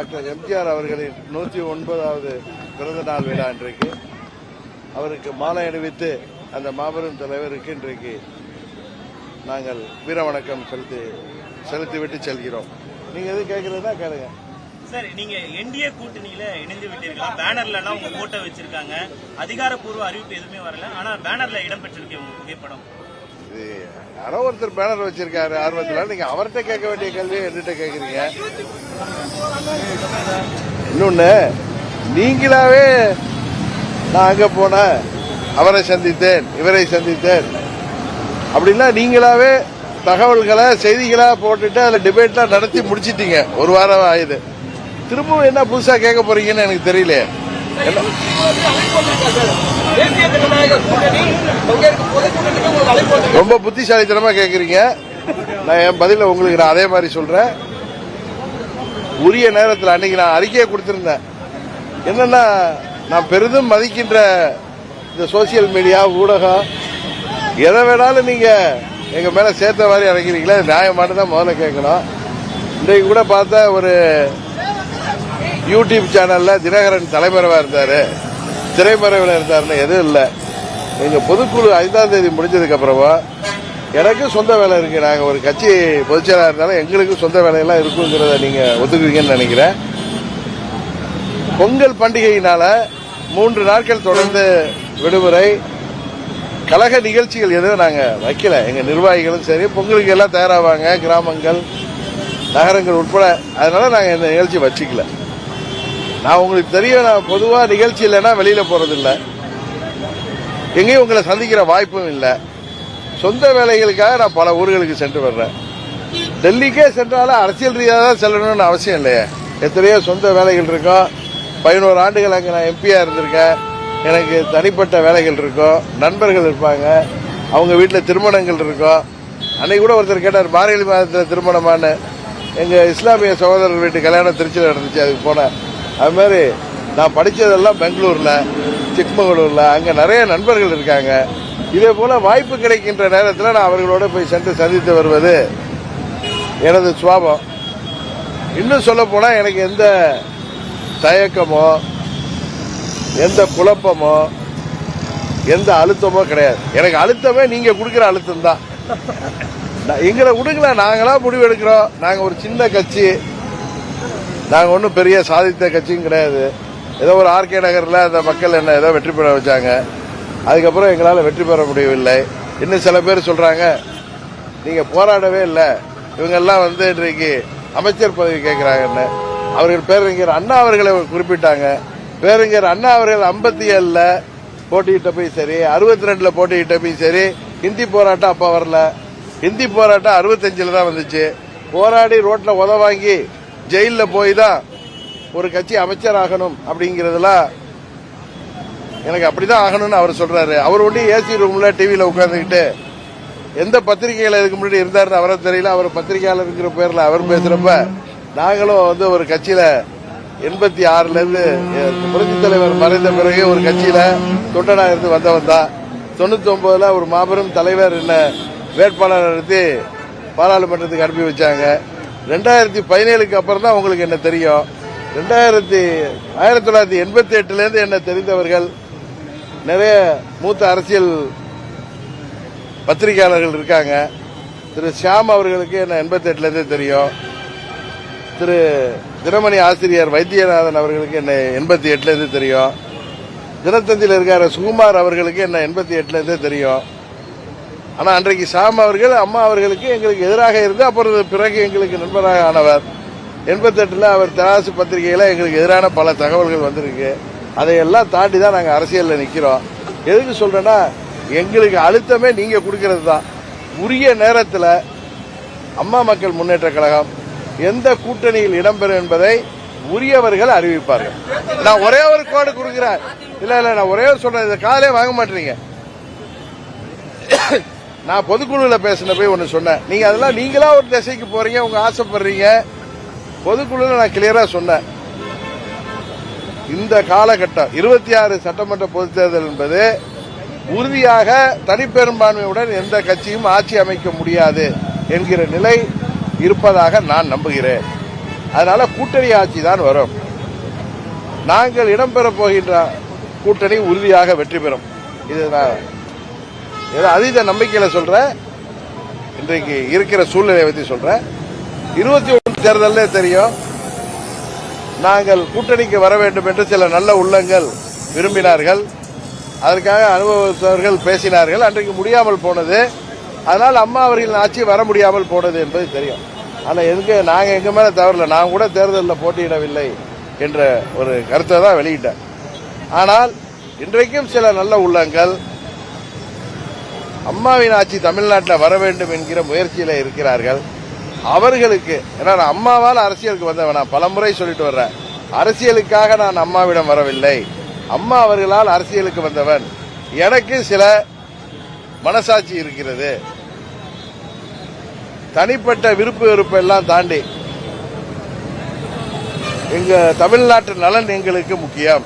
Doctor MGR அவர்களின் நூற்றி ஒன்பதாவது பிறந்த நாள் விழா இன்றைக்கு. அவருக்கு மாலை அணிவித்து அந்த மாபெரும் தலைவருக்கு இன்றைக்கு நாங்கள் வீர வணக்கம் செலுத்தி செலுத்திவிட்டு செல்கிறோம். நீங்க எது கேட்கறதுனா கேளுங்க. சார் நீங்க என்டிஏ கூட்டணியில இணைந்து விட்டீர்களா? பேனர்ல எல்லாம் உங்க போட்டோ வச்சிருக்காங்க. அதிகாரப்பூர்வ அறிவிப்பு எதுவுமே வரல. ஆனா பேனர்ல இடம் பெற்றிருக்கு உங்க புகைப்படம். இது யாரோ ஒருத்தர் பேனர் வச்சிருக்காரு ஆர்வத்தில். நீங்க அவர்கிட்ட கேட்க வேண்டிய கேள்வியை என்கிட்ட கேட்குறீங்க. இன்னொன்னு நீங்களாவே நான் அங்கே போனேன் அவரை சந்தித்தேன் இவரை சந்தித்தேன். அப்படின்னா நீங்களாவே தகவல்களை செய்திகளா போட்டுட்டு அதில் டிபேட்லாம் நடத்தி முடிச்சிட்டீங்க. ஒரு வாரம் ஆயுது. திரும்பவும் என்ன புதுசாக கேட்க போறீங்கன்னு எனக்கு தெரியல என்ன தேசிய ஜனநாயக கூட்டணி பங்கேற்க பொதுக்கூட்டத்துக்கு உங்களுக்கு அழைப்பு வந்து ரொம்ப புத்திசாலித்தனமா கேக்குறீங்க. நான் என் பதில உங்களுக்கு நான் அதே மாதிரி சொல்றேன். உரிய நேரத்தில் அன்னைக்கு நான் அறிக்கையை கொடுத்திருந்தேன். என்னன்னா நான் பெரிதும் மதிக்கின்ற இந்த சோசியல் மீடியா ஊடகம் எதை வேணாலும் நீங்க எங்க மேல சேர்த்த மாதிரி இறங்கிறீங்களா இது நியாயமானு தான் முதல்ல கேட்கணும். இன்றைக்கு கூட பார்த்தா ஒரு யூடியூப் சேனல்ல தினகரன் தலைமறைவா இருந்தாரு. திரைமறைவில் இருந்தாருன்னு எதுவும் இல்லை. எங்கள் பொதுக்குழு ஐந்தாம் தேதி முடிஞ்சதுக்கப்புறமா எனக்கும் சொந்த வேலை இருக்குது நாங்கள் ஒரு கட்சி பொதுச்செயலாக இருந்தாலும் எங்களுக்கும் சொந்த வேலையெல்லாம் இருக்குங்கிறத நீங்கள் ஒத்துக்குவீங்கன்னு நினைக்கிறேன். பொங்கல் பண்டிகையினால் மூன்று நாட்கள் தொடர்ந்து விடுமுறை கழக நிகழ்ச்சிகள் எதுவும் நாங்கள் வைக்கல. எங்கள் நிர்வாகிகளும் சரி பொங்கலுக்கு எல்லாம் தயாராவாங்க கிராமங்கள் நகரங்கள் உட்பட. அதனால் நாங்கள் இந்த நிகழ்ச்சி வச்சுக்கல. நான் உங்களுக்கு தெரியும் நான் பொதுவாக நிகழ்ச்சி இல்லைன்னா வெளியில் போகிறதில்லை எங்கேயும் உங்களை சந்திக்கிற வாய்ப்பும் இல்லை. சொந்த வேலைகளுக்காக நான் பல ஊர்களுக்கு சென்று வர்றேன். டெல்லிக்கே சென்றாலும் அரசியல் ரீதியாக தான் செல்லணும்னு அவசியம் இல்லையே. எத்தனையோ சொந்த வேலைகள் இருக்கும் பதினோரு ஆண்டுகள் அங்கே நான் எம்பியாக இருந்திருக்கேன். எனக்கு தனிப்பட்ட வேலைகள் இருக்கும் நண்பர்கள் இருப்பாங்க. அவங்க வீட்டில் திருமணங்கள் இருக்கும் அன்னைக்கு கூட ஒருத்தர் கேட்டார் மார்கழி மாதத்தில் திருமணமான்னு. எங்கள் இஸ்லாமிய சகோதரர் வீட்டு கல்யாணம் திருச்சியில் நடந்துச்சு அதுக்கு போனேன். அது மாதிரி நான் படித்ததெல்லாம் பெங்களூரில் சிக்மங்களூரில் அங்கே நிறைய நண்பர்கள் இருக்காங்க. இதே போல் வாய்ப்பு கிடைக்கின்ற நேரத்தில் நான் அவர்களோடு போய் சென்று சந்தித்து வருவது எனது சுவாபம். இன்னும் சொல்ல எனக்கு எந்த தயக்கமோ எந்த குழப்பமோ எந்த அழுத்தமோ கிடையாது. எனக்கு அழுத்தமே நீங்கள் கொடுக்குற அழுத்தம் தான். எங்களை விடுங்கள? நாங்களா முடிவு எடுக்கிறோம் நாங்கள் ஒரு சின்ன கட்சி. நாங்கள் ஒன்றும் பெரிய சாதித்த கட்சியும் கிடையாது. ஏதோ ஒரு ஆர்கே நகரில் அந்த மக்கள் என்ன ஏதோ வெற்றி பெற வச்சாங்க. அதுக்கப்புறம் எங்களால் வெற்றி பெற முடியவில்லை. இன்னும் சில பேர் சொல்கிறாங்க நீங்கள் போராடவே இல்லை. இவங்கெல்லாம் வந்து இன்றைக்கு அமைச்சர் பதவி கேட்குறாங்கன்னு. அவர்கள் பேரறிஞர் அண்ணா அவர்களை குறிப்பிட்டாங்க. பேரறிஞர் அண்ணா அவர்கள் ஐம்பத்தி ஏழில் போட்டியிட்டப்பையும் சரி அறுபத்தி ரெண்டில் போட்டியிட்டப்பையும் சரி ஹிந்தி போராட்டம் அப்போ வரல. ஹிந்தி போராட்டம் அறுபத்தஞ்சில் தான் வந்துச்சு. போராடி ரோட்டில் உத வாங்கி ஜெயிலில் போய் தான் ஒரு கட்சி அமைச்சர் ஆகணும் அப்படிங்கறதெல்லாம் எனக்கு அப்படிதான் ஆகணும்னு அவர் சொல்றாரு. அவர் ஒண்டி ஏசி ரூம்ல டிவியில உட்காந்துக்கிட்டு எந்த பத்திரிகையில இதுக்கு முன்னாடி இருந்தாருன்னு அவரை தெரியல. அவர் பத்திரிகையாளருங்கிற பேர்ல அவர் பேசுறப்ப நாங்களும் வந்து ஒரு கட்சியில எண்பத்தி ஆறுல இருந்து புரட்சி தலைவர் மறைந்த பிறகு ஒரு கட்சியில தொண்டனா இருந்து வந்தவன் தான். தொண்ணூத்தி ஒன்பதுல ஒரு மாபெரும் தலைவர் என்ன வேட்பாளர் நடத்தி பாராளுமன்றத்துக்கு அனுப்பி வச்சாங்க. ரெண்டாயிரத்தி பதினேழுக்கு அப்புறம் தான் உங்களுக்கு என்ன தெரியும்? ரெண்டாயிரத்தி ஆயிரத்தி தொள்ளாயிரத்தி எண்பத்தி எட்டுலேருந்து என்னை என்ன தெரிந்தவர்கள் நிறைய மூத்த அரசியல் பத்திரிகையாளர்கள் இருக்காங்க. திரு ஷியாம் அவர்களுக்கு என்ன எண்பத்தி எட்டுலேருந்தே தெரியும். திரு தினமணி ஆசிரியர் வைத்தியநாதன் அவர்களுக்கு என்ன எண்பத்தி எட்டுலேருந்து தெரியும். தினத்தந்தியில் இருக்கார சுகுமார் அவர்களுக்கு என்ன எண்பத்தி எட்டுலேருந்தே தெரியும். ஆனால் அன்றைக்கு ஷாம் அவர்கள் அம்மா அவர்களுக்கு எங்களுக்கு எதிராக இருந்து அப்புறம் பிறகு எங்களுக்கு நண்பராக ஆனவர். எண்பத்தெட்டில் அவர் தராசு பத்திரிகையில் எங்களுக்கு எதிரான பல தகவல்கள் வந்திருக்கு. அதையெல்லாம் தாண்டி தான் நாங்கள் அரசியலில் நிற்கிறோம் எதுக்கு சொல்கிறேன்னா எங்களுக்கு அழுத்தமே நீங்கள் கொடுக்கறது தான். உரிய நேரத்தில் அம்மா மக்கள் முன்னேற்ற கழகம் எந்த கூட்டணியில் இடம்பெறும் என்பதை உரியவர்கள் அறிவிப்பார்கள். நான் ஒரே ஒரு கோடு கொடுக்குறேன். இல்லை இல்லை நான் ஒரே ஒரு சொல்கிறேன் இதை காலே வாங்க மாட்டீங்க. நான் பொதுக்குழுவில் பேசின போய் ஒன்று சொன்னேன். நீங்கள் அதெல்லாம் நீங்களா ஒரு திசைக்கு போகிறீங்க உங்கள் ஆசைப்படுறீங்க. பொதுக்குழுவில் நான் கிளியராக சொன்னேன். இந்த காலகட்டம் இருபத்தி ஆறு சட்டமன்ற பொதுத் தேர்தல் என்பது உறுதியாக தனிப்பெரும்பான்மையுடன் எந்த கட்சியும் ஆட்சி அமைக்க முடியாது என்கிற நிலை இருப்பதாக நான் நம்புகிறேன். அதனால கூட்டணி ஆட்சி தான் வரும். நாங்கள் இடம்பெறப் போகின்ற கூட்டணி உறுதியாக வெற்றி பெறும். இது நான் ஏதோ அதீத நம்பிக்கையில் சொல்கிறேன் இன்றைக்கு இருக்கிற சூழ்நிலையை பற்றி சொல்கிறேன் இருபத்தி ஒன்று தேர்தலே தெரியும். நாங்கள் கூட்டணிக்கு வர வேண்டும் என்று சில நல்ல உள்ளங்கள் விரும்பினார்கள். அதற்காக அனுபவத்தவர்கள் பேசினார்கள். அன்றைக்கு முடியாமல் போனது. அதனால் அம்மா அவர்களின் ஆட்சி வர முடியாமல் போனது என்பது தெரியும். ஆனால் எதுக்கு நாங்கள் எங்கள் மேலே தவறல நான் கூட தேர்தலில் போட்டியிடவில்லை என்ற ஒரு கருத்தை தான் வெளியிட்டேன். ஆனால் இன்றைக்கும் சில நல்ல உள்ளங்கள் அம்மாவின் ஆட்சி தமிழ்நாட்டில் வர வேண்டும் என்கிற முயற்சியில் இருக்கிறார்கள். அவர்களுக்கு ஏன்னா நான் அம்மாவால் அரசியலுக்கு வந்தவன் நான் பலமுறை சொல்லிட்டு வர்றேன். அரசியலுக்காக நான் அம்மாவிடம் வரவில்லை. அம்மா அவர்களால் அரசியலுக்கு வந்தவன். எனக்கு சில மனசாட்சி இருக்கிறது. தனிப்பட்ட விருப்பு வெறுப்பு எல்லாம் தாண்டி எங்க தமிழ்நாட்டு நலன் எங்களுக்கு முக்கியம்.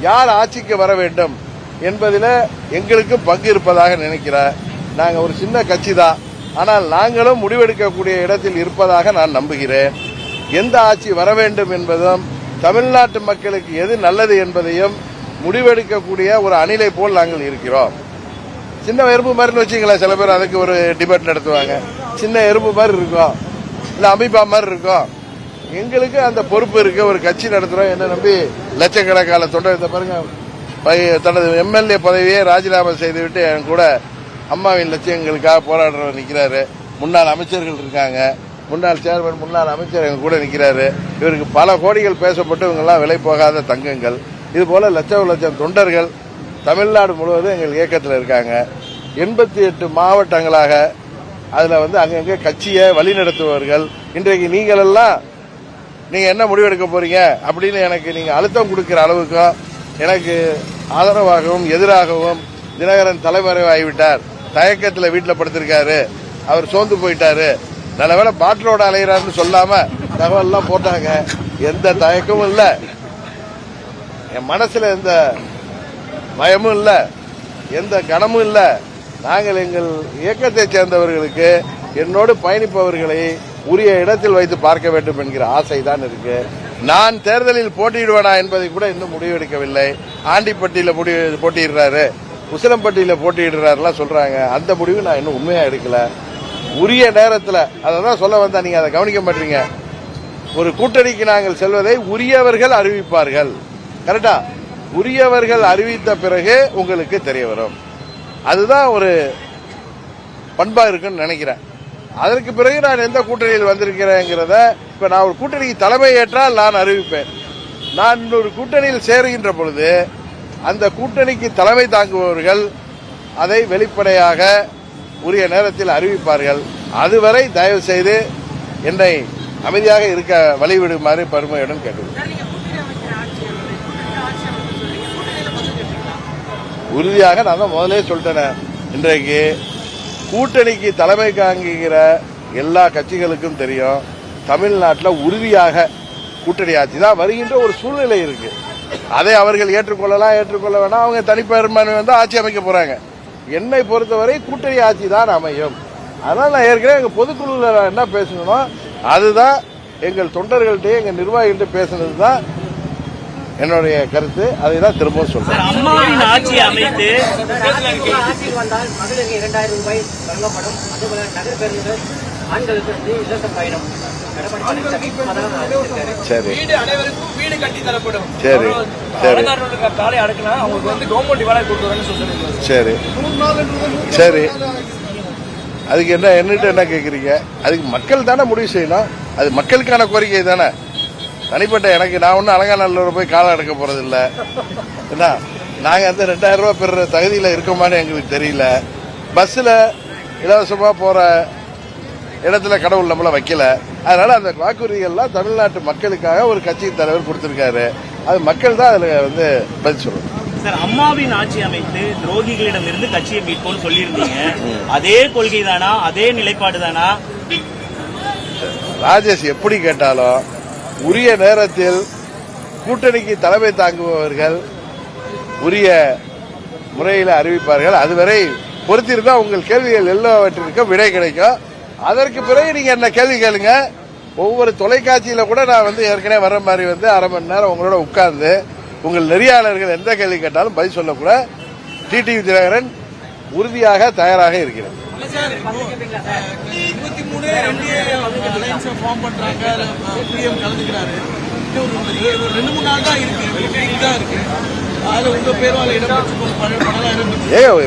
யார் ஆட்சிக்கு வர வேண்டும் என்பதில் எங்களுக்கு பங்கு இருப்பதாக நினைக்கிறேன். நாங்கள் ஒரு சின்ன கட்சி தான். ஆனால் நாங்களும் முடிவெடுக்கக்கூடிய இடத்தில் இருப்பதாக நான் நம்புகிறேன். எந்த ஆட்சி வர வேண்டும் என்பதும் தமிழ்நாட்டு மக்களுக்கு எது நல்லது என்பதையும் முடிவெடுக்கக்கூடிய ஒரு அணிலை போல் நாங்கள் இருக்கிறோம். சின்ன எறும்பு மாதிரின்னு வச்சுங்களேன் சில பேர் அதுக்கு ஒரு டிபேட் நடத்துவாங்க. சின்ன எறும்பு மாதிரி இருக்கும். இல்லை அமிபா மாதிரி இருக்கும். எங்களுக்கு அந்த பொறுப்பு இருக்கு. ஒரு கட்சி நடத்துகிறோம் என்ன நம்பி? லட்சக்கணக்கான தொண்டர் இந்த பாருங்க. தனது எம்எல்ஏ பதவியை ராஜினாமா செய்துவிட்டு என் கூட அம்மாவின் லட்சியங்களுக்காக போராடுறவர் நிற்கிறாரு முன்னாள் அமைச்சர்கள் இருக்காங்க. முன்னாள் சேர்மன் முன்னாள் அமைச்சர் எங்க கூட நிற்கிறாரு இவருக்கு பல கோடிகள் பேசப்பட்டு இவங்கெல்லாம் விலை போகாத தங்கங்கள். இதுபோல் லட்சம் லட்சம் தொண்டர்கள் தமிழ்நாடு முழுவதும் எங்கள் இயக்கத்தில் இருக்காங்க. எண்பத்தி எட்டு மாவட்டங்களாக அதில் வந்து அங்கங்கே கட்சியை வழிநடத்துபவர்கள். இன்றைக்கு நீங்கள் எல்லாம் என்ன முடிவெடுக்க போறீங்க? அப்படின்னு எனக்கு நீங்கள் அழுத்தம் கொடுக்குற அளவுக்கும் எனக்கு ஆதரவாகவும் எதிராகவும் தினகரன் தலைமறைவாகிவிட்டார். தயக்கத்தில் வீட்டில் படுத்திருக்காரு. அவர் சோர்ந்து போயிட்டாரு. நல்லவேளை பாட்டிலோட அலைகிறாருன்னு சொல்லாம தகவல்லாம் போட்டாங்க. எந்த தயக்கமும் இல்லை. என் மனசுல எந்த பயமும் இல்லை. எந்த கனமும் இல்லை. நாங்கள் எங்கள் இயக்கத்தை சேர்ந்தவர்களுக்கு என்னோடு பயணிப்பவர்களை உரிய இடத்தில் வைத்து பார்க்க வேண்டும் என்கிற ஆசை தான் இருக்கு. நான் தேர்தலில் போட்டியிடுவேனா என்பதை கூட இன்னும் முடிவெடுக்கவில்லை. ஆண்டிப்பட்டியில் முடிவு போட்டியிடுறாரு. உசிலம்பட்டியில் போட்டியிடுறாருலாம் சொல்கிறாங்க அந்த முடிவு நான் இன்னும் உண்மையாக எடுக்கல. உரிய நேரத்தில் அதை தான் சொல்ல வந்தால் நீங்கள் அதை கவனிக்க மாட்டீங்க. ஒரு கூட்டணிக்கு நாங்கள் செல்வதை உரியவர்கள் அறிவிப்பார்கள். கரெக்டா? உரியவர்கள் அறிவித்த பிறகு உங்களுக்கு தெரிய வரும். அதுதான் ஒரு பண்பாக இருக்குன்னு நினைக்கிறேன். அதற்கு பிறகு நான் எந்த கூட்டணியில் வந்திருக்கிறேங்கிறத இப்போ நான் ஒரு கூட்டணிக்கு தலைமை ஏற்றால் நான் அறிவிப்பேன். நான் ஒரு கூட்டணியில் சேருகின்ற பொழுது அந்த கூட்டணிக்கு தலைமை தாங்குபவர்கள் அதை வெளிப்படையாக உரிய நேரத்தில் அறிவிப்பார்கள். அதுவரை தயவு செய்து என்னை அமைதியாக இருக்க வழிவிடுமாறு பெருமையுடன் கேட்டுக்கொள்கிறேன். உறுதியாக நான் தான் முதலே சொல்லிட்டேன். இன்றைக்கு கூட்டணிக்கு தலைமை தாங்குகிற எல்லா கட்சிகளுக்கும் தெரியும் தமிழ்நாட்டில் உறுதியாக கூட்டணி ஆட்சி தான் வருகின்ற ஒரு சூழ்நிலை இருக்கு. அதை அவர்கள் ஏற்றுக்கொள்ளலாம் ஏற்றுக்கொள்ள வேணாம். அவங்க தனிப்பெரும்பான்மை வந்து ஆட்சி அமைக்க போறாங்க. என்னை பொறுத்தவரை கூட்டணி ஆட்சி தான் அமையும். அதனால நான் ஏற்கனவே எங்க பொதுக்குழுல நான் என்ன பேசணுமோ அதுதான் எங்கள் தொண்டர்கள்ட்ட எங்க நிர்வாகிகள்ட்ட பேசுனது தான் என்னுடைய கருத்து. அதை தான் திரும்பவும் சொல்றேன். அம்மாவின் ஆட்சி அமைத்து ஆட்சியில் வந்தால் மகளிருக்கு இரண்டாயிரம் ரூபாய் வழங்கப்படும். அதுபோல நகர் பேருந்துகள் ஆண்களுக்கு இலவச பயணம். சரி. வீடு அனைவருக்கும் வீடு கட்டி தரப்படும். சரி சரி. காலை அடக்குனா அவங்களுக்கு வந்து கவர்மெண்ட் வேலை சொல்லிருக்காங்க சரி. சரி. அதுக்கு என்ன என்னட்டு என்ன கேக்குறீங்க? அதுக்கு மக்கள் தானே முடிவு செய்யணும். அது மக்களுக்கான கோரிக்கை தானே. தனிப்பட்ட எனக்கு நான் ஒன்றும் அலங்காநல்லூர் போய் காலம் அடக்க போறது இல்ல என்ன? நாங்க அந்த ரெண்டாயிரம் ரூபாய் பெறுற தகுதியில இருக்கோமான்னு எங்களுக்கு தெரியல. பஸ்ல இலவசமா போற இடத்துல கடவுள் நம்மள வைக்கல. அதனால அந்த வாக்குறுதிகள்லாம் தமிழ்நாட்டு மக்களுக்காக ஒரு கட்சி தலைவர் கொடுத்திருக்காரு. அது மக்கள் தான் அதுல வந்து பதில் சொல்லணும். சார் அம்மாவின் ஆட்சி அமைத்து துரோகிகளிடமிருந்து கட்சியை மீட்போம்னு சொல்லியிருந்தீங்க. அதே கொள்கை தானா அதே நிலைப்பாடு தானா ராஜேஷ் எப்படி கேட்டாலும் உரிய நேரத்தில் கூட்டணிக்கு தலைமை தாங்குபவர்கள் உரிய முறையில் அறிவிப்பார்கள். அதுவரை பொறுத்திருந்தா உங்கள் கேள்விகள் எல்லாவற்றிற்கும் விடை கிடைக்கும். அதற்கு பிறகு நீங்க என்ன கேள்வி கேளுங்க. ஒவ்வொரு தொலைக்காட்சியில கூட நான் வந்து ஏற்கனவே வர மாதிரி வந்து அரை மணி நேரம் உங்களோட உட்கார்ந்து உங்கள் நெறியாளர்கள் எந்த கேள்வி கேட்டாலும் பதில் சொல்லக்கூட டிடிவி தினகரன் உறுதியாக தயாராக இருக்கிறேன்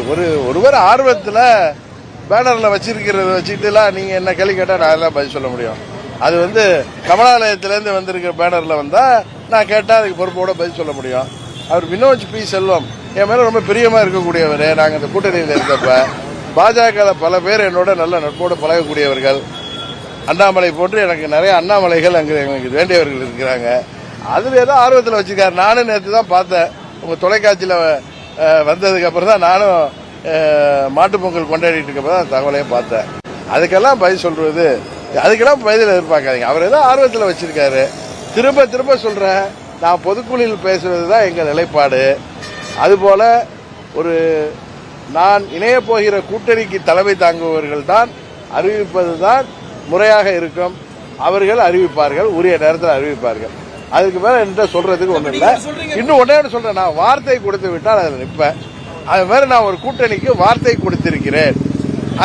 ஒரு ஒருவர் ஆர்வத்துல பேனரில் வச்சிருக்கிறத வச்சுட்டுலாம் நீங்கள் என்ன கேள்வி கேட்டால் நான் எல்லாம் பதில் சொல்ல முடியும். அது வந்து கமலாலயத்திலேருந்து வந்திருக்கிற பேனரில் வந்தால் நான் கேட்டால் அதுக்கு பொறுப்போட பதில் சொல்ல முடியும். அவர் வினோஜ் பி செல்வம் என் மேலே ரொம்ப பிரியமாக இருக்கக்கூடியவர். நாங்கள் இந்த கூட்டணியில் இருக்கப்ப பாஜகவில் பல பேர் என்னோட நல்ல நட்போடு பழகக்கூடியவர்கள். அண்ணாமலை போன்று எனக்கு நிறைய அண்ணாமலைகள் அங்கே எனக்கு வேண்டியவர்கள் இருக்கிறாங்க. அதில் ஏதோ ஆர்வத்தில் வச்சுருக்காரு. நானும் நேற்று தான் பார்த்தேன். உங்கள் தொலைக்காட்சியில் வந்ததுக்கப்புறம் தான் நானும் அஹ், மாட்டுப் பொங்கல் கொண்டாடிட்டு இருக்கப்ப தான் தகவலையும் பார்த்தேன். அதுக்கெல்லாம் பதில் சொல்றது அதுக்கெல்லாம் பதில் எதிர்பார்க்காதீங்க. அவர் ஏதோ ஆர்வத்தில் வச்சிருக்காரு. திரும்ப திரும்ப சொல்றேன். நான் பொதுக்குழுவில் பேசுவது தான் எங்கள் நிலைப்பாடு. அதுபோல ஒரு நான் இணைய போகிற கூட்டணிக்கு தலைமை தாங்குபவர்கள் தான் அறிவிப்பது தான் முறையாக இருக்கும். அவர்கள் அறிவிப்பார்கள் உரிய நேரத்தில் அறிவிப்பார்கள். அதுக்கு மேல என்கிட்ட சொல்றதுக்கு ஒண்ணும் இல்ல. இன்னும் ஒன்று சொல்றேன். நான் வார்த்தை கொடுத்து விட்டால் அதில் நிற்பேன். அது மாதிரி நான் ஒரு கூட்டணிக்கு வார்த்தை கொடுத்திருக்கிறேன்.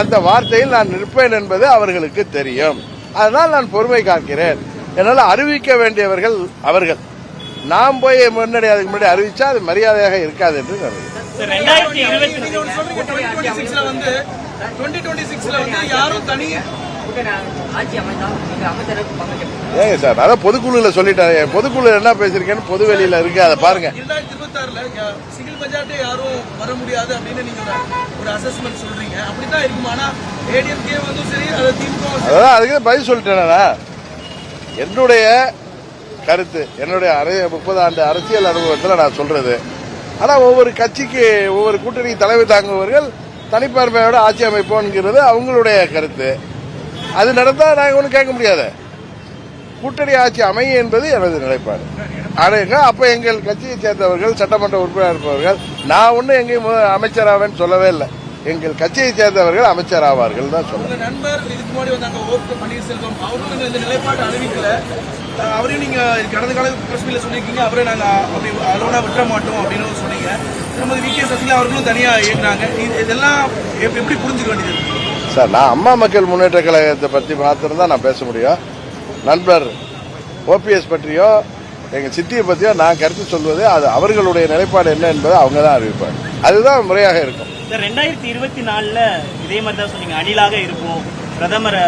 அந்த வார்த்தையில் நான் நிற்பேன் என்பது அவர்களுக்கு தெரியும். அதனால் நான் பொறுமை காக்கிறேன். என்னால் அறிவிக்க வேண்டியவர்கள் அவர்கள். நாம் போய் முன்னாடி அதுக்கு முன்னாடி அறிவிச்சா அது மரியாதையாக இருக்காது என்று நான் ஏங்க சார் அதான் பொதுக்குழுல சொல்லிட்டாரு. பொதுக்குழு என்ன பேசியிருக்கேன்னு பொது வெளியில இருக்கு. அதை பாருங்க. மெஜாரிட்டி யாரும் வர முடியாது அப்படின்னு நீங்க ஒரு- அசஸ்மெண்ட் சொல்றீங்க. அப்படித்தான் இருக்கும். ஆனா ஏடிஎம்கே வந்து சரி அது திமுக அதான் அதுக்கு பதில் சொல்லிட்டேன் என்னுடைய கருத்து என்னுடைய அரை- முப்பது ஆண்டு அரசியல் அனுபவத்தில் நான் சொல்றது. ஆனால் ஒவ்வொரு கட்சிக்கு ஒவ்வொரு கூட்டணி தலைமை தாங்குபவர்கள் தனிப்பான்மையோட ஆட்சி அமைப்போங்கிறது அவங்களுடைய கருத்து. அது நடந்தால் நாங்கள் ஒன்றும் கேட்க முடியாது. கூட்டணி ஆட்சி அமையும் என்பது எனது நிலைப்பாடு. ஆனா அப்ப எங்கள் கட்சியை சேர்ந்தவர்கள் சட்டமன்ற உறுப்பினர் இருப்பவர்கள் நான் ஒன்னும் எங்கேயும் அமைச்சராவேன்னு சொல்லவே இல்லை. எங்கள் கட்சியை சேர்ந்தவர்கள் அமைச்சர் ஆவார்கள் தான் சொல்றேன் உங்க நண்பர் இதுக்கு முன்னாடி வந்தாங்க ஓ பன்னீர்செல்வம் அவரும் இந்த நிலைப்பாடு அறிவிக்கல. அஹ் அவரையும் நீங்க கடந்த கால பிரஸ் மீட்ல சொல்லியிருக்கீங்க. அவரை நாங்க அப்படி அலோனா விட்டுற மாட்டோம் அப்படின்னு சொன்னீங்க. திருமதி வி. கே. சசிகலா அவர்களும் தனியா இதெல்லாம் எப்- எப்படி புரிஞ்சுக்க வேண்டியது? சார் நான் அம்மா மக்கள் முன்னேற்ற கழகத்தை பற்றி மாத்திரம் தான் நான் பேச முடியும். நண்பர் ஓபிஎஸ் பற்றியோ எங்க சித்தியை பற்றியோ நான் கருத்து சொல்வது அது அவர்களுடைய நிலைப்பாடு என்ன என்பதை அவங்க தான் அறிவிப்பாங்க. அதுதான் முறையாக இருக்கும். ரெண்டாயிரத்தி இருபத்தி நாலுல இதே மாதிரி தான் சொன்னீங்க அணிலாக இருப்போம். பிரதமர்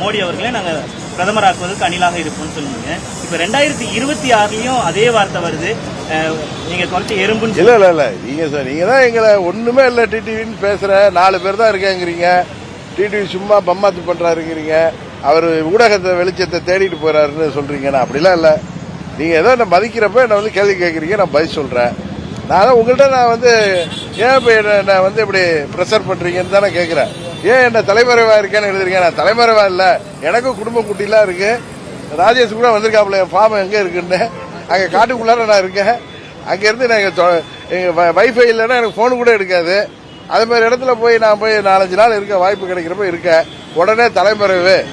மோடி அவர்களே நாங்க பிரதமராக்குவதற்கு அணிலாக இருப்போம்னு சொன்னீங்க. இப்ப ரெண்டாயிரத்தி இருபத்தி ஆறுலயும் அதே வார்த்தை வருது. அஹ், நீங்க குறைச்ச எறும்புன்னு இல்ல இல்ல இல்ல. நீங்க சார் நீங்க தான் எங்களை ஒண்ணுமே இல்ல டிடிவின்னு பேசுற நாலு பேர் தான் இருக்கேங்கிறீங்க. டிடிவி சும்மா பம்மாத்து பண்றாருங்கிறீங்க. அவர் ஊடகத்தை வெளிச்சத்தை தேடிட்டு போறாருன்னு சொல்றீங்க. நான் அப்படிலாம் இல்ல. நீங்கள் ஏதோ என்னை மதிக்கிறப்ப என்னை வந்து கேள்வி கேட்குறீங்க நான் பதில் சொல்கிறேன் நான் தான் உங்கள்கிட்ட நான் வந்து ஏன் இப்போ என்னை வந்து இப்படி ப்ரெஷர் பண்றீங்கன்னு தானே கேட்குறேன் ஏன் என்ன தலைமறைவாக இருக்கேன்னு எழுதுறீங்க? நான் தலைமறைவாக இல்லை. எனக்கும் குடும்ப குட்டிலாம் இருக்குது ராஜேஷ் கூட வந்திருக்காப்புல என் ஃபார்ம் எங்கே இருக்குன்னு. அங்கே காட்டுக்குள்ளார நான் இருக்கேன். அங்கேருந்து நான் எங்கள் தொ- வைஃபை இல்லைன்னா எனக்கு ஃபோன் கூட எடுக்காது. அது மாதிரி இடத்துல போய் நான் போய் நாலஞ்சு நாள் இருக்க வாய்ப்பு கிடைக்கிறப்ப இருக்கேன். உடனே தலைமறைவு.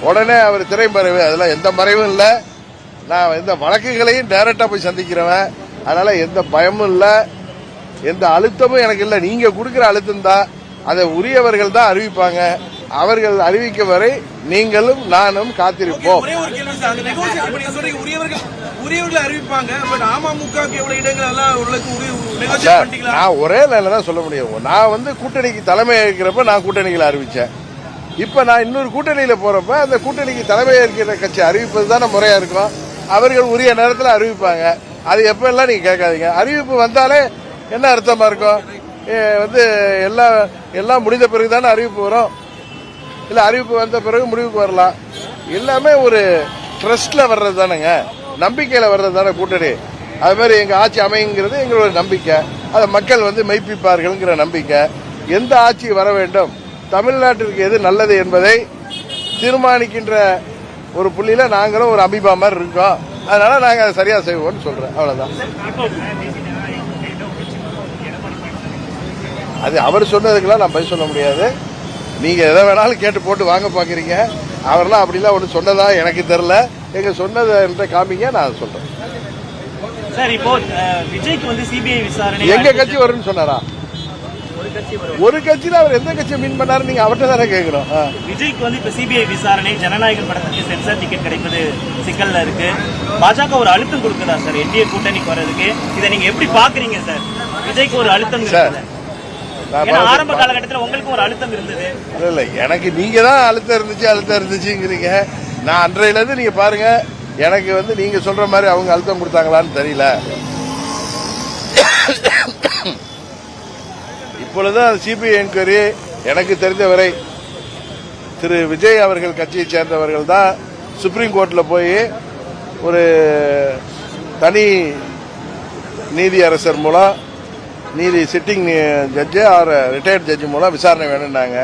உடனே அவர் திரைமறைவு. அதெல்லாம் எந்த மறைவும் இல்லை. நான் எந்த வழக்குகளையும் டைரக்டா போய் சந்திக்கிறவன். அதனால எந்த பயமும் இல்லை. எந்த அழுத்தமும் எனக்கு இல்லை. நீங்க கொடுக்கிற அழுத்தம் தான். அதை உரியவர்கள் தான் அறிவிப்பாங்க. அவர்கள் அறிவிக்க வரை நீங்களும் நானும் காத்திருப்போம். நான் ஒரே லைன்ல தான் சொல்ல முடியும். நான் வந்து கூட்டணிக்கு தலைமை ஏற்கிறப்ப நான் கூட்டணிகளை அறிவிச்சேன். இப்ப நான் இன்னொரு கூட்டணியில போறப்ப அந்த கூட்டணிக்கு தலைமை ஏற்கிற கட்சி அறிவிப்பது தானே முறையா இருக்கும். அவர்கள் உரிய நேரத்தில் அறிவிப்பாங்க. அது எப்பெல்லாம் நீங்கள் நீங்க கேட்காதீங்க. அறிவிப்பு வந்தாலே என்ன அர்த்தமா இருக்கும்? வந்து எல்லாம் எல்லாம் முடிந்த பிறகு தானே அறிவிப்பு வரும்? இல்ல அறிவிப்பு வந்த பிறகு முடிவுக்கு வரலாம். எல்லாமே ஒரு ட்ரஸ்ட்ல வர்றது தானேங்க நம்பிக்கையில வர்றது தானே கூட்டணி. அது மாதிரி எங்க ஆட்சி அமையுங்கிறது எங்களோட நம்பிக்கை. அதை மக்கள் வந்து மெய்ப்பிப்பார்கள்ங்கிற நம்பிக்கை. எந்த ஆட்சி வர வேண்டும்? தமிழ்நாட்டிற்கு எது நல்லது என்பதை தீர்மானிக்கின்ற ஒரு புள்ளியில நாங்களும் ஒரு அபிபா மாதிரி இருக்கோம் அதனால நாங்க அதை சரியா செய்வோம்னு சொல்றேன். அவ்வளவுதான். அது அவர் சொன்னதுக்கெல்லாம் நான் பதில் சொல்ல முடியாது. நீங்க எதை வேணாலும் கேட்டு போட்டு வாங்க பாக்குறீங்க. அவரெல்லாம் அப்படிலாம் ஒன்று சொன்னதா எனக்கு தெரியல. எங்க சொன்னதை என்கிட்ட காமிங்க நான் சொல்றேன். சார் இப்போ அஹ், விஜய்க்கு வந்து சிபிஐ விசாரணை எங்க கட்சி வரும்னு சொன்னாரா? ஒரு கட்சியில அவர் எந்த கட்சியை மீன் பண்ணாரு நீங்க அவர்கிட்ட தானே கேட்கணும் ஆ. விஜய்க்கு வந்து இப்ப சிபிஐ விசாரணை ஜனநாயகம் படத்துக்கு சென்சார் டிக்கெட் கிடைப்பது சிக்கல்ல இருக்கு. பாஜக ஒரு அழுத்தம் கொடுக்குதா சார் என்டிஏ கூட்டணிக்கு வர்றதுக்கு இதை நீங்க எப்படி பாக்குறீங்க சார் விஜய்க்கு ஒரு அழுத்தம் ஆரம்ப காலகட்டத்தில் உங்களுக்கு ஒரு அழுத்தம் இருந்தது. இல்ல இல்ல எனக்கு நீங்க தான் அழுத்தம் இருந்துச்சு அழுத்தம் இருந்துச்சுங்கிறீங்க. நான் அன்றையில இருந்து நீங்க பாருங்க எனக்கு வந்து நீங்க சொல்ற மாதிரி அவங்க அழுத்தம் கொடுத்தாங்களான்னு தெரியல. இப்பொழுது சிபிஐ என்கொயரி எனக்கு தெரிந்தவரை திரு விஜய் அவர்கள் கட்சியை சேர்ந்தவர்கள் தான் சுப்ரீம் கோர்ட்டில் போய் ஒரு தனி நீதி அரசர் மூலம் நீதி sitting judge or retired judge மூலம் விசாரணை வேணும்னாங்க.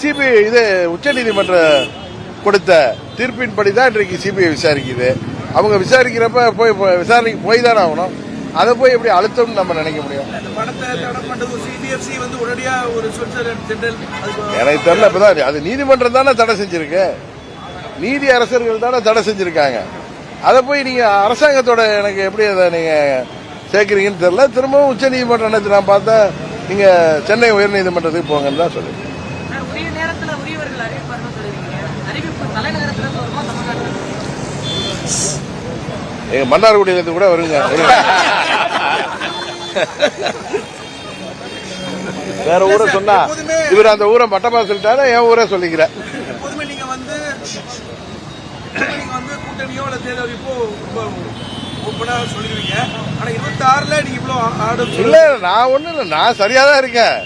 சிபிஐ இது உச்சநீதிமன்ற கொடுத்த தீர்ப்பின்படி தான் இன்றைக்கு சிபிஐ விசாரிக்குது. அவங்க விசாரிக்கிறப்ப போய் போய் விசாரணைக்கு போய் தானே ஆகணும். அதை போய் எப்படி அழுத்தம்னு நம்ம நினைக்க முடியும்? எனக்கு தெரியல இப்பதான் அது நீதிமன்றம் தானே தடை செஞ்சிருக்கு. நீதி அரசர்கள் தானே தடை செஞ்சிருக்காங்க. அதை போய் நீங்க அரசாங்கத்தோட எனக்கு எப்படி அதை நீங்க சேர்க்கறீங்கன்னு தெரியல. திரும்பவும் உச்ச நீதிமன்றம் நேற்று நான் பார்த்தா நீங்க சென்னை உயர்நீதிமன்றத்துக்கு போங்கன்னு தான் சொல்லு? எங்க மன்னார்குடியிலிருந்து கூட வருங்க வருங்க. வேற ஊரை சொன்னா இவர் அந்த ஊரை மட்டமா சொல்லிட்டாரு என் ஊரே கூட்டணியோ இல்ல நான் ஒண்ணும் இல்ல நான் சரியா தான் இருக்கேன்.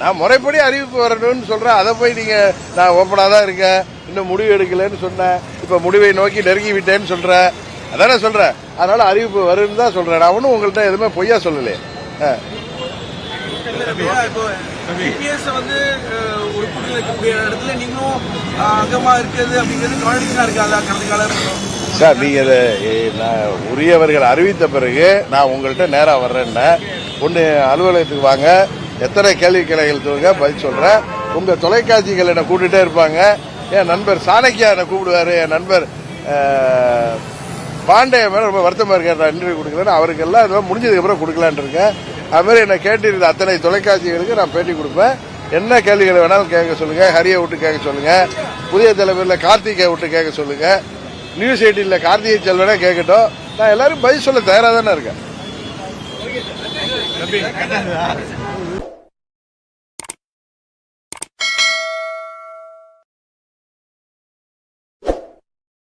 நான் முறைப்படி அறிவிப்பு வரணும்னு சொல்றேன். அதை போய் நீங்க நான் ஓப்பனா தான் இருக்கேன். இன்னும் முடிவு எடுக்கலன்னு சொன்னேன். இப்ப முடிவை நோக்கி நெருங்கி விட்டேன்னு சொல்றேன். அதானே சொல்றேன். அதனால அறிவிப்பு வரும்னு தான் சொல்றேன். நான் ஒன்றும் உங்கள்கிட்ட எதுவுமே பொய்யா சொல்லலையே. வந்து அஹ், ஒரு கூட்டத்தில் இருக்கக்கூடிய இடத்துல நீங்களும் அஹ், அங்கமா இருக்கிறது அப்படிங்கிறது கான்ட்ரடிக்ஷனா இருக்காதா கடந்த காலம் சார் நீங்க இதை ஏ, நான் உரியவர்கள் அறிவித்த பிறகு நான் உங்கள்கிட்ட நேரா வர்றேன்னா. ஒன்று அலுவலகத்துக்கு வாங்க. எத்தனை கேள்வி கிளைகள் தூங்க பதில் சொல்றேன். உங்க தொலைக்காட்சிகள் என்னை கூட்டிட்டே இருப்பாங்க. என் நண்பர் சாணக்கியா என்னை கூப்பிடுவாரு. என் நண்பர் பாண்டே மேல ரொம்ப வருத்தமா இருக்காரு. நான் இன்டர்வியூ கொடுக்குறேன்னு அவருக்கு எல்லாம் இதெல்லாம் முடிஞ்சதுக்கு அப்புறம் கொடுக்கலான்னு இருக்கேன். அது மாதிரி என்னை கேட்டிருந்த அத்தனை தொலைக்காட்சிகளுக்கு நான் பேட்டி கொடுப்பேன். என்ன கேள்விகளை வேணாலும் கேட்க சொல்லுங்க. ஹரியை விட்டு கேட்க சொல்லுங்க. புதிய தலைவரில் கார்த்திகை விட்டு கேட்க சொல்லுங்க. நியூஸ் எயிட்டில் கார்த்திகை செல்வனே கேட்கட்டும். நான் எல்லாரும் பதில் சொல்ல தயாராக தானே இருக்கேன்.